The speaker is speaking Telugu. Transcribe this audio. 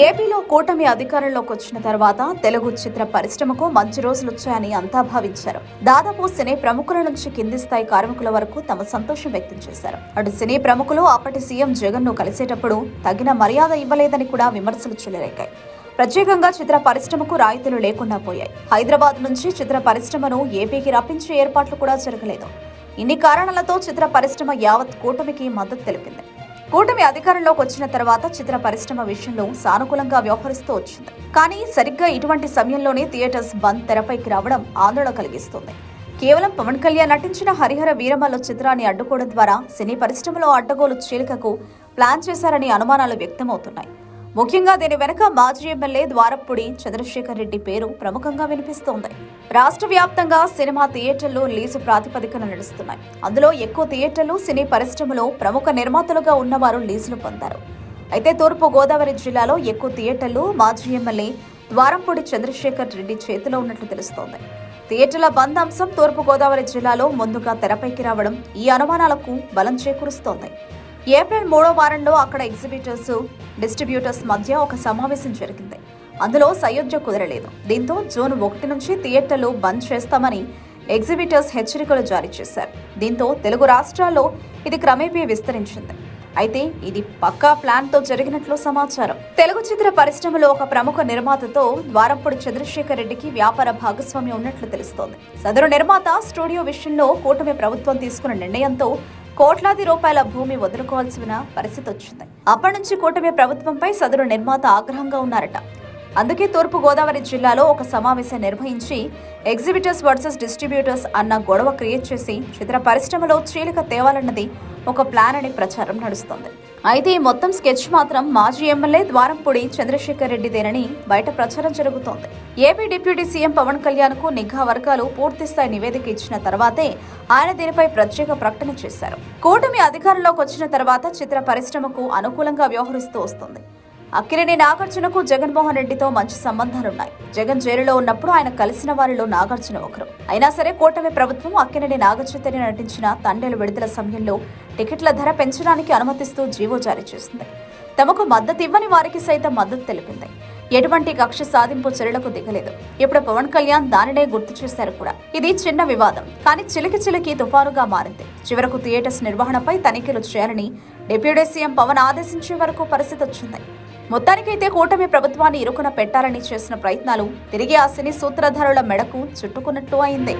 ఏపీలో కూటమి అధికారంలోకి వచ్చిన తర్వాత తెలుగు చిత్ర పరిశ్రమకు మంచి రోజులు వచ్చాయని అంతా భావించారు. దాదాపు సినీ ప్రముఖుల నుంచి కింది స్థాయి కార్మికుల వరకు తమ సంతోషం వ్యక్తం చేశారు. అటు సినీ ప్రముఖులు అప్పటి సీఎం జగన్ను కలిసేటప్పుడు తగిన మర్యాద ఇవ్వలేదని కూడా విమర్శలు చెలరేగాయి. ప్రత్యేకంగా చిత్ర పరిశ్రమకు రాయితీలు లేకుండా పోయాయి. హైదరాబాద్ నుంచి చిత్ర పరిశ్రమను ఏపీకి రప్పించే ఏర్పాట్లు కూడా జరగలేదు. ఇన్ని కారణాలతో చిత్ర పరిశ్రమ యావత్ కూటమికి మద్దతు తెలిపింది. కూటమి అధికారంలోకి వచ్చిన తర్వాత చిత్ర పరిశ్రమ విషయంలో సానుకూలంగా వ్యవహరిస్తూ వచ్చింది. కానీ సరిగ్గా ఇటువంటి సమయంలోనే థియేటర్స్ బంద్ తెరపైకి రావడం ఆందోళన కలిగిస్తుంది. కేవలం పవన్ కళ్యాణ్ నటించిన హరిహర వీరమల్ల చిత్రాన్ని అడ్డుకోవడం ద్వారా సినీ పరిశ్రమలో అడ్డగోలు చీలికకు ప్లాన్ చేశారని అనుమానాలు వ్యక్తమవుతున్నాయి. ముఖ్యంగా దీని వెనుక మాజీ ఎమ్మెల్యే ద్వారప్పుడి చంద్రశేఖర్ రెడ్డి పేరు ప్రముఖంగా వినిపిస్తోంది. రాష్ట్ర వ్యాప్తంగా సినిమా థియేటర్లు లీజు ప్రాతిపదికన నడుస్తున్నాయి. అందులో ఎక్కువ థియేటర్లు సినీ పరిశ్రమలో ప్రముఖ నిర్మాతలుగా ఉన్నవారు లీజులు పొందారు. అయితే తూర్పు గోదావరి జిల్లాలో ఎక్కువ థియేటర్లు మాజీ ఎమ్మెల్యే ద్వారంపూడి చంద్రశేఖర్ రెడ్డి చేతిలో ఉన్నట్లు తెలుస్తోంది. థియేటర్ల బంద్ అంశం తూర్పు గోదావరి జిల్లాలో ముందుగా తెరపైకి రావడం ఈ అనుమానాలకు బలం చేకూరుస్తోంది. ఏప్రిల్ మూడో వారంలో అక్కడ ఎగ్జిబిటర్స్ డిస్ట్రిబ్యూటర్స్ మధ్య ఒక సమావేశం జరిగింది. అందులో సయోధ్య కుదరలేదు. దీంతో జూన్ ఒకటి నుంచి థియేటర్లు బంద్ చేస్తామని ఎగ్జిబిటర్స్ హెచ్చరికలు జారీ చేశారు. దీంతో తెలుగు రాష్ట్రాల్లో ఇది క్రమేపీ విస్తరించింది. అయితే ఇది పక్కా ప్లాన్తో జరిగినట్లు సమాచారం. తెలుగు చిత్ర పరిశ్రమలో ఒక ప్రముఖ నిర్మాతతో ద్వారంపూడి చంద్రశేఖర్ రెడ్డికి వ్యాపార భాగస్వామ్యం ఉన్నట్లు తెలుస్తోంది. సదరు నిర్మాత స్టూడియో విషయంలో కూటమి ప్రభుత్వం తీసుకున్న నిర్ణయంతో కోట్లాది రూపాయల భూమి వదులుకోవాల్సిన పరిస్థితి వచ్చింది. అప్పటి నుంచి కూటమి ప్రభుత్వంపై సదరు నిర్మాత ఆగ్రహంగా ఉన్నారట. అందుకే తూర్పు గోదావరి జిల్లాలో ఒక సమావేశం నిర్వహించి ఎగ్జిబిటర్స్ వర్సెస్ డిస్ట్రిబ్యూటర్స్ అన్న గొడవ క్రియేట్ చేసి చిత్ర పరిశ్రమలో చీలిక తేవాలన్నది ఒక ప్లాన్ అనే ప్రచారం నడుస్తోంది. అయితే ఈ మొత్తం స్కెచ్ మాత్రం మాజీ ఎమ్మెల్యే ద్వారంపూడి చంద్రశేఖర్ రెడ్డిదేనని బయట ప్రచారం జరుగుతోంది. ఏపీ డిప్యూటీ సీఎం పవన్ కళ్యాణ్కు నిఘా వర్గాలు పూర్తిస్థాయి నివేదిక ఇచ్చిన తర్వాతే ఆయన దీనిపై ప్రత్యేక ప్రకటన చేశారు. కూటమి అధికారంలోకి వచ్చిన తర్వాత చిత్ర పరిశ్రమకు అనుకూలంగా వ్యవహరిస్తూ వస్తుంది. అక్కినేని నాగార్జునకు జగన్మోహన్ రెడ్డితో మంచి సంబంధాలున్నాయి. జగన్ జైలులో ఉన్నప్పుడు ఆయన కలిసిన వారిలో నాగార్జున ఒకరు. అయినా సరే కూటమి ప్రభుత్వం అక్కినేని నాగచైతన్య నటించిన తండ్రిల విడుదల సమయంలో టికెట్ల ధర పెంచడానికి అనుమతిస్తూ జీవో జారీ చేసింది. తమకు మద్దతు ఇవ్వని వారికి సైతం మద్దతు తెలిపింది. ఎటువంటి కక్ష సాధింపు చర్యలకు దిగలేదు. ఇప్పుడు పవన్ కళ్యాణ్ దానినే గుర్తు చేశారు కూడా. ఇది చిన్న వివాదం. కానీ చిలికి చిలికి తుఫానుగా మారింది. చివరకు థియేటర్స్ నిర్వహణపై తనిఖీలు చేయాలని డిప్యూటీ సీఎం పవన్ ఆదేశించే వరకు పరిస్థితి వచ్చింది. మొత్తానికైతే కూటమి ప్రభుత్వాన్ని ఇరుకున పెట్టాలని చేసిన ప్రయత్నాలు తిరిగి ఆ సినీ సూత్రధారుల మెడకు చుట్టుకున్నట్లు అయింది.